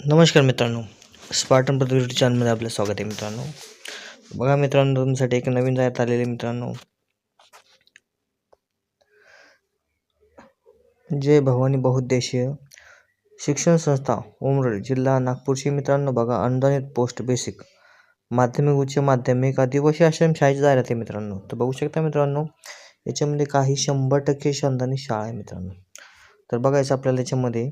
नमस्कार मित्रांनो स्पार्टन प्रतिनिधी चॅनलमध्ये आपलं स्वागत आहे मित्रांनो. बघा मित्रांनो तुमच्यासाठी एक नवीन जाहिरात आलेली आहे मित्रांनो. जय भवानी बहुउद्देशीय शिक्षण संस्था उमरळ जिल्हा नागपूरची. मित्रांनो बघा अनुदानित पोस्ट बेसिक माध्यमिक उच्च माध्यमिक आदिवासी आश्रम शाळेची जाहिरात आहे मित्रांनो. तर बघू शकता मित्रांनो याच्यामध्ये काही शंभर टक्के अनुदानित शाळा आहे मित्रांनो. तर बघायचं आपल्याला याच्यामध्ये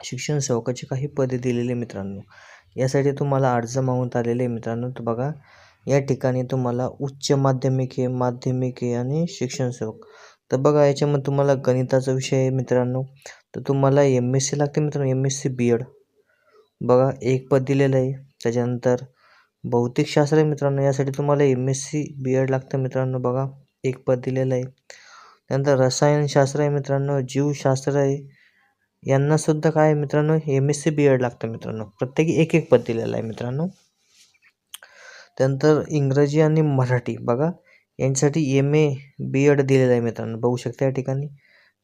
शिक्षण सेवकाची काही पदे दिलेले आहे मित्रांनो. यासाठी तुम्हाला अर्ज मागवण्यात आलेले आहे मित्रांनो. तर बघा या ठिकाणी तुम्हाला उच्च माध्यमिक आहे माध्यमिक आहे आणि शिक्षण सेवक तर बघा याच्यामध्ये तुम्हाला गणिताचा विषय आहे मित्रांनो. तर तुम्हाला एम एस सी लागते मित्रांनो M S C B Ed बघा एक पद दिलेलं आहे. त्याच्यानंतर भौतिकशास्त्र आहे मित्रांनो. यासाठी तुम्हाला M S C B Ed लागतं मित्रांनो. बघा एक पद दिलेलं आहे. त्यानंतर रसायनशास्त्र आहे मित्रांनो. जीवशास्त्र आहे. यांना सुद्धा काय आहे मित्रांनो M S C B Ed लागतं मित्रांनो. प्रत्येकी एक एक पद दिलेलं आहे मित्रांनो. त्यानंतर इंग्रजी आणि मराठी बघा. यांच्यासाठी एम ए बी एड दिलेलं आहे मित्रांनो. बघू शकता या ठिकाणी.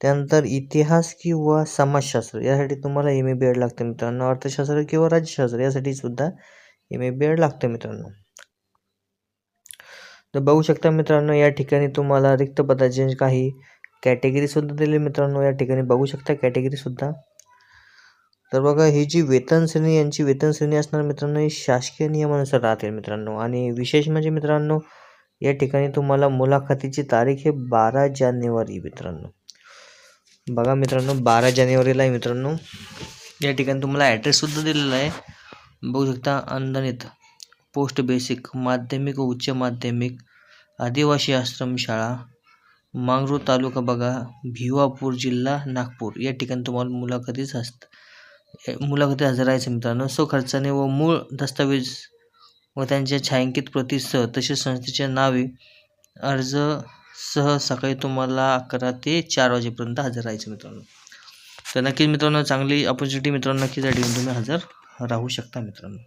त्यानंतर इतिहास किंवा समाजशास्त्र यासाठी तुम्हाला एम ए बी एड लागतं मित्रांनो. अर्थशास्त्र किंवा राज्यशास्त्र यासाठी सुद्धा एम ए बी एड लागतं मित्रांनो. तर बघू शकता मित्रांनो या ठिकाणी तुम्हाला रिक्त पदाचे काही कॅटेगरीसुद्धा दिली मित्रांनो या ठिकाणी बघू शकता कॅटेगरीसुद्धा तर बघा ही जी वेतन श्रेणी यांची वेतन श्रेणी असणार मित्रांनो ही शासकीय नियमानुसार राहतील मित्रांनो. आणि विशेष म्हणजे मित्रांनो या ठिकाणी तुम्हाला मुलाखतीची तारीख हे बारा जानेवारी मित्रांनो. बघा मित्रांनो बारा जानेवारीला आहे मित्रांनो. या ठिकाणी तुम्हाला ॲड्रेससुद्धा दिलेला आहे. बघू शकता अनुदानित पोस्ट बेसिक माध्यमिक उच्च माध्यमिक आदिवासी आश्रम शाळा मांगरूळ तालुका बघा. भिवापूर जिल्हा नागपूर. या ठिकाणी तुम्हाला मुलाखतीच हस्त मुलाखती हजर राहायचं मित्रांनो. सो खर्चाने व मूळ दस्तावेज व त्यांच्या छायांकित प्रतीसह तसेच संस्थेच्या नावे अर्ज सह सकाळी तुम्हाला अकरा ते चार वाजेपर्यंत हजर राहायचं मित्रांनो. तर नक्कीच मित्रांनो चांगली ऑपॉर्च्युनिटी मित्रांनो नक्कीच या ठिकाणी तुम्ही हजर राहू शकता मित्रांनो.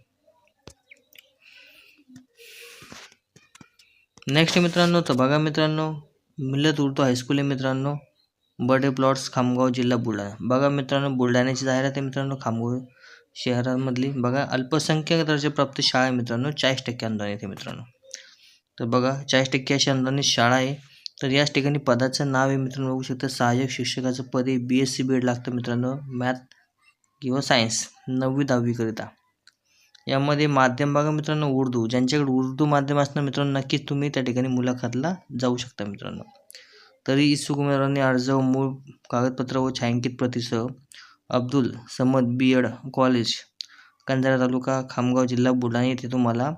नेक्स्ट मित्रांनो तर बघा मित्रांनो मिलत उर्दू हायस्कूल आहे मित्रांनो. बडे प्लॉट्स खामगाव जिल्हा बुलढाणा. बघा मित्रांनो बुलढाण्याची जाहिरात आहे मित्रांनो खामगाव शहरामधली बघा अल्पसंख्याक दर्जाप्राप्त शाळा आहे मित्रांनो चाळीस टक्के अनुदान येते मित्रांनो. तर बघा चाळीस टक्के अशी अनुदानित शाळा आहे. तर याच ठिकाणी पदाचं नाव आहे मित्रांनो बघू शकता सहाय्यक शिक्षकाचं पद आहे B S C B Ed लागतं मित्रांनो मॅथ किंवा सायन्स नववी दहावीकरिता. यामध्ये माध्यम बघा मित्रांनो उर्दू. ज्यांच्याकडे उर्दू माध्यम असणं मित्रांनो नक्कीच तुम्ही त्या ठिकाणी मुलाखतला जाऊ शकता मित्रांनो. तरी इच्छुक उमेदवारांनी अर्ज व मूळ कागदपत्र व छायांकित प्रतीसह Abdul Samad B Ed college Kandhara taluka Khamgaon जिल्हा बुलढाणा येथे तुम्हाला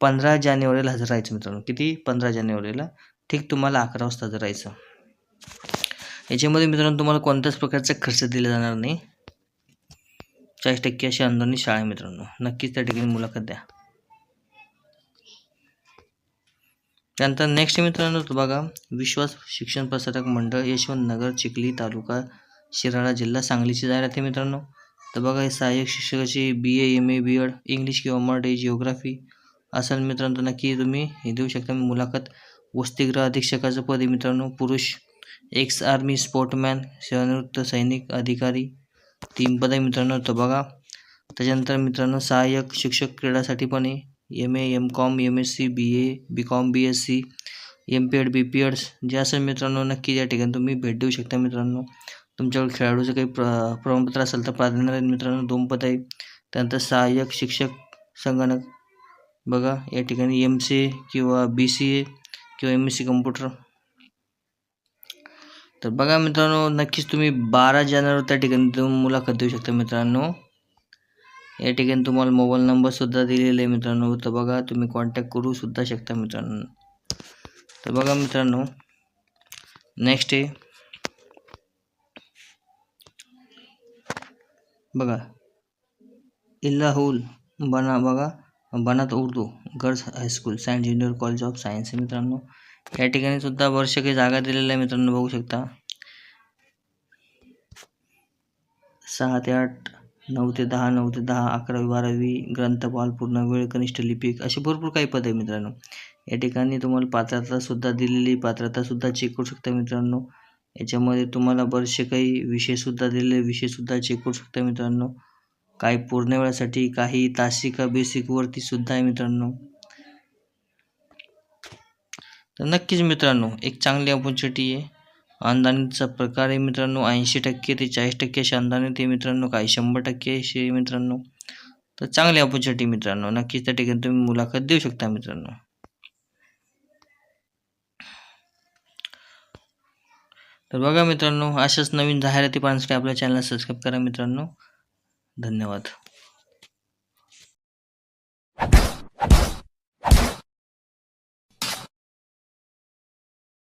पंधरा जानेवारीला हजर राहायचं मित्रांनो. किती? पंधरा जानेवारीला. ठीक तुम्हाला अकरा वाजता हजर राहायचं याच्यामध्ये मित्रांनो तुम्हाला कोणत्याच प्रकारचा खर्च दिला जाणार नाही. चाळीस टक्के अशी अनुदानित शाळा आहे मित्रांनो. नक्कीच त्या ठिकाणी मुलाखत द्या. त्यानंतर नेक्स्ट मित्रांनो बघा विश्वास शिक्षण प्रसारक मंडळ यशवंत नगर चिखली तालुका शिराळा जिल्हा सांगलीची जाहिरात आहे मित्रांनो. तर बघा हे सहाय्यक शिक्षकाची B A M A B Ed English किंवा मराठी जिओग्राफी असेल मित्रांनो तर नक्की तुम्ही हे देऊ शकता. मुलाखत वसतिगृह अधीक्षकाचं पद आहे मित्रांनो. पुरुष एक्स आर्मी स्पोर्टमॅन सेवानिवृत्त सैनिक अधिकारी तीन पद आहे मित्रांनो तर बघा. त्याच्यानंतर मित्रांनो सहाय्यक शिक्षक क्रीडासाठी पण आहे. M A M Com M S C B A B Com B S C M P Ed B P Eds जे असेल मित्रांनो नक्की या ठिकाणी तुम्ही भेट देऊ शकता मित्रांनो. तुमच्याकडे खेळाडूचं काही प्र प्रमाणपत्र असेल तर प्राधान्य मित्रांनो दोन पद आहे त्यानंतर सहाय्यक शिक्षक संगणक. बघा या ठिकाणी एम सी ए किंवा बी सी ए किंवा एम एस सी कम्प्युटर तर बघा मित्रांनो नक्कीच तुम्ही बारा जानेवारी त्या ठिकाणी तुम्ही मुलाखत देऊ शकता मित्रांनो. या ठिकाणी तुम्हाला मोबाईल नंबरसुद्धा दिलेला आहे मित्रांनो. तर बघा तुम्ही कॉन्टॅक्ट करू सुद्धा शकता मित्रांनो. तर बघा मित्रांनो नेक्स्ट आहे. बघा इल्लाहुल बना बघा बनात Urdu girls high school science junior college of science मित्रांनो. या ठिकाणी सुद्धा वर्ष काही जागा दिलेल्या आहे मित्रांनो बघू शकता. सहा ते आठ नऊ ते दहा नऊ ते दहा अकरावी बारावी ग्रंथपाल पूर्णवेळ कनिष्ठ लिपिक असे भरपूर काही पद आहे मित्रांनो. या ठिकाणी तुम्हाला पात्रतासुद्धा दिलेली पात्रतासुद्धा चेक करू शकता मित्रांनो. याच्यामध्ये तुम्हाला बरेचसे काही विषयसुद्धा दिलेले विषयसुद्धा चेक करू शकता मित्रांनो. काही पूर्ण वेळासाठी काही तासिक बेसिकवरती सुद्धा आहे मित्रांनो. तर नक्कीच मित्रांनो एक चांगली ऑपॉर्च्युनिटी आहे. अनुदानाचा प्रकार आहे मित्रांनो ऐंशी टक्के ते चाळीस टक्के असे अनुदान येते मित्रांनो काही शंभर टक्के असे मित्रांनो. तर चांगली ऑपॉर्च्युनिटी मित्रांनो नक्कीच त्या ठिकाणी तुम्ही मुलाखत देऊ शकता मित्रांनो. तर बघा मित्रांनो अशाच नवीन जाहिराती पाहण्यासाठी आपल्या चॅनलला सबस्क्राईब करा मित्रांनो. धन्यवाद.